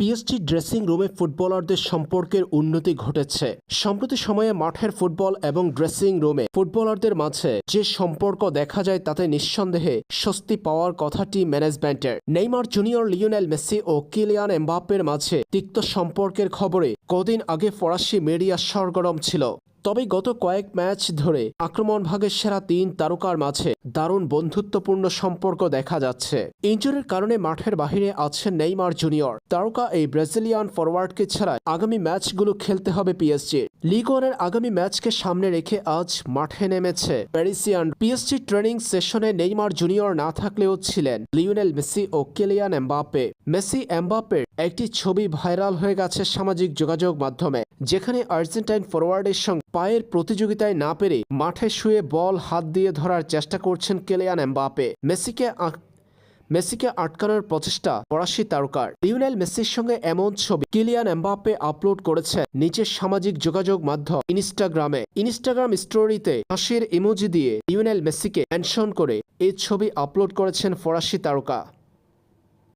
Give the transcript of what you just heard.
PSG dressing রুমে ফুটবলারদের সম্পর্কের উন্নতি ঘটেছে। সম্প্রতি সময়ে মাঠের ফুটবল এবং ড্রেসিং রুমে ফুটবলারদের মাঝে যে সম্পর্ক দেখা যায় তাতে নিঃসন্দেহে স্বস্তি পাওয়ার কথাটি ম্যানেজমেন্টের। নেইমার জুনিয়র লিওনেল মেসি ও কিলিয়ান এমবাপ্পের মাঝে তিক্ত সম্পর্কের খবরে কদিন আগে ফরাসি মিডিয়া সরগরম ছিল। তবে গত কয়েক ম্যাচ ধরে আক্রমণ ভাগের সেরা তিন তারকার মাঝে দারুণ বন্ধুত্বপূর্ণ সম্পর্ক দেখা যাচ্ছে। ইঞ্জুরির কারণে মাঠের বাহিরে আছেন নেইমার জুনিয়র। তারকা এই ব্রাজিলিয়ান ফরওয়ার্ডকে ছাড়া আগামী ম্যাচগুলো খেলতে হবে পিএসজি লিগ ওয়ানের আগামী ম্যাচকে সামনে রেখে আজ মাঠে নেমেছে। প্যারিসিয়ান পিএসজি ট্রেনিং সেশনে নেইমার জুনিয়র না থাকলেও ছিলেন লিওনেল মেসি ও কেলিয়ান এমবাপ্পে। মেসি এমবাপ্পের একটি ছবি ভাইরাল হয়ে গেছে সামাজিক যোগাযোগ মাধ্যমে, যেখানে আর্জেন্টাইন ফরওয়ার্ডের সঙ্গে পায়ের প্রতিযোগিতায় না পেরে মাঠে শুয়ে বল হাত দিয়ে ধরার চেষ্টা করছেন কেলিয়ান এমবাপ্পে। মেসিকে মেসিকে আটকানোর প্রচেষ্টা ফরাসি তারকার। লিওনেল মেসির সঙ্গে এমন ছবি কিলিয়ান এমবাপ্পে আপলোড করেছে নিচের সামাজিক যোগাযোগ মাধ্যম ইনস্টাগ্রামে। ইনস্টাগ্রাম স্টোরিতে হাসির ইমোজি দিয়ে লিওনেল মেসিকে মেনশন করে এই ছবি আপলোড করেছেন ফরাসি তারকা।